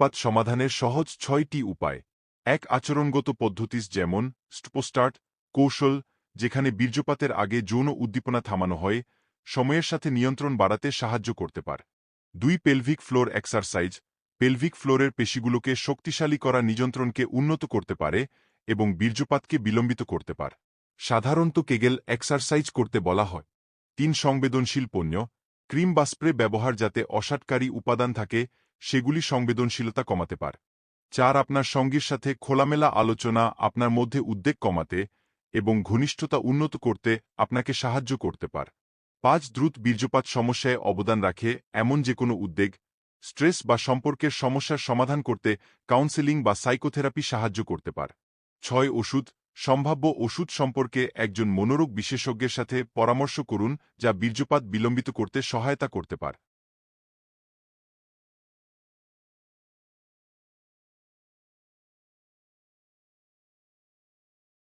পাত সমাধানের সহজ ছয়টি উপায়। এক আচরণগত পদ্ধতিস যেমন স্টোপোস্টার্ট কৌশল, যেখানে বীর্যপাতের আগে যৌন উদ্দীপনা থামানো হয়, সময়ের সাথে নিয়ন্ত্রণ বাড়াতে সাহায্য করতে পার। দুই পেলভিক ফ্লোর এক্সারসাইজ পেলভিক ফ্লোরের পেশিগুলোকে শক্তিশালী করা নিযন্ত্রণকে উন্নত করতে পারে এবং বীর্যপাতকে বিলম্বিত করতে পার। সাধারণত কেগেল এক্সারসাইজ করতে বলা হয়। তিন, সংবেদনশীল পণ্য, ক্রিম বা স্প্রে ব্যবহার যাতে অসাটকারী উপাদান থাকে সেগুলি সংবেদনশীলতা কমাতে পার। চার, আপনার সঙ্গীর সাথে খোলামেলা আলোচনা আপনার মধ্যে উদ্বেগ কমাতে এবং ঘনিষ্ঠতা উন্নত করতে আপনাকে সাহায্য করতে পার। পাঁচ, দ্রুত বীর্যপাত সমস্যায় অবদান রাখে এমন যে কোনো উদ্বেগ, স্ট্রেস বা সম্পর্কের সমস্যার সমাধান করতে কাউন্সেলিং বা সাইকোথেরাপি সাহায্য করতে পার। ছয়, ওষুধ, সম্ভাব্য ওষুধ সম্পর্কে একজন মনোরোগ বিশেষজ্ঞের সাথে পরামর্শ করুন যা বীর্যপাত বিলম্বিত করতে সহায়তা করতে পার।